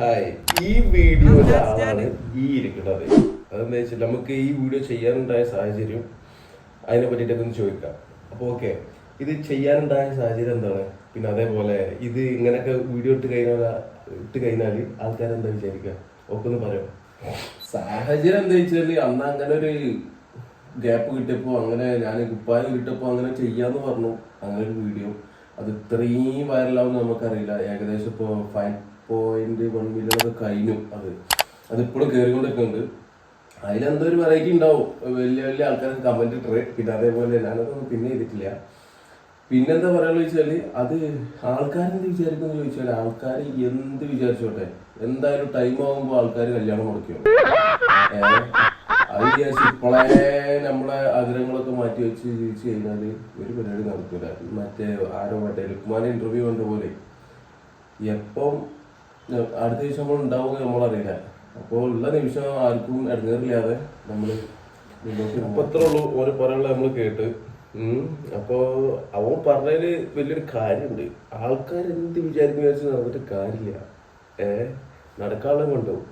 Hi ഈ video ആളാണ് ഈ ഇരിക്കുന്നത്. അതെന്താ വെച്ചാൽ നമുക്ക് ഈ വീഡിയോ ചെയ്യാനുണ്ടായ സാഹചര്യം അതിനെ പറ്റിയിട്ടൊക്കെ ഒന്ന് ചോദിക്കാം. അപ്പോൾ ഓക്കെ ഇത് ചെയ്യാനുണ്ടായ സാഹചര്യം എന്താണ്? പിന്നെ അതേപോലെ ഇത് ഇങ്ങനെയൊക്കെ വീഡിയോ ഇട്ട് കഴിഞ്ഞാൽ ഇട്ട് കഴിഞ്ഞാൽ ആൾക്കാരെന്താ വിചാരിക്കുക ഓക്കെ ഒന്ന് പറയാം? സാഹചര്യം എന്താ വെച്ചാൽ അന്ന് അങ്ങനെ ഒരു ഗ്യാപ്പ് കിട്ടിയപ്പോൾ അങ്ങനെ ഞാൻ കുപ്പായം കിട്ടിയപ്പോൾ അങ്ങനെ ചെയ്യാന്ന് പറഞ്ഞു. അങ്ങനെ ഒരു വീഡിയോ അത് ഇത്രയും വൈറലാവും നമുക്കറിയില്ല. ഏകദേശം ഇപ്പോൾ ഫൈവ് പോയിന്റ് വൺ മില്യൺ ഒക്കെ കഴിഞ്ഞു അത്. അതിപ്പോഴും കയറിക്കൊണ്ടിരിക്കുന്നുണ്ട് അതിലെന്തോ ഒരു വെറൈറ്റി ഉണ്ടാവും. വലിയ വലിയ ആൾക്കാർ കമന്റ് ഇട്ടേ പിന്നെ അതേപോലെ ഞാനതൊന്നും പിന്നെ ചെയ്തിട്ടില്ല. പിന്നെന്താ പറയാന്ന് ചോദിച്ചാൽ അത് ആൾക്കാരെന്ത് വിചാരിക്കുന്നു ചോദിച്ചാൽ ആൾക്കാർ എന്ത് വിചാരിച്ചോട്ടെ. എന്തായാലും ടൈം ആകുമ്പോൾ ആൾക്കാർ കല്യാണം കൊടുക്കും അത് വിചാരിച്ച് ഇപ്പോഴേ നമ്മളെ ആഗ്രഹങ്ങളൊക്കെ മാറ്റി വെച്ച് ജീവിച്ചു കഴിഞ്ഞാൽ ഒരു പരിപാടി നടക്കൂല. മറ്റേ ആരോ മറ്റേ ലുക്മാനെ ഇന്റർവ്യൂ കണ്ട പോലെ. എപ്പം അടുത്ത ദിവസം നമ്മൾ ഉണ്ടാവുക നമ്മളറിയില്ല. അപ്പോൾ ഉള്ള നിമിഷം ആർക്കും ഇടങ്ങേറില്ലാതെ നമ്മൾ ഇപ്പൊ ഉള്ളു ഓരോ പറയാനുള്ള നമ്മൾ കേട്ട്. ഉം. അപ്പൊ അവൻ പറഞ്ഞതിൽ വലിയൊരു കാര്യമുണ്ട്. ആൾക്കാർ എന്ത് വിചാരിക്കും വിചാരിച്ച് നടന്നിട്ട് കാര്യമില്ല. ഏ? നടക്കാനുള്ള കൊണ്ടുപോകും.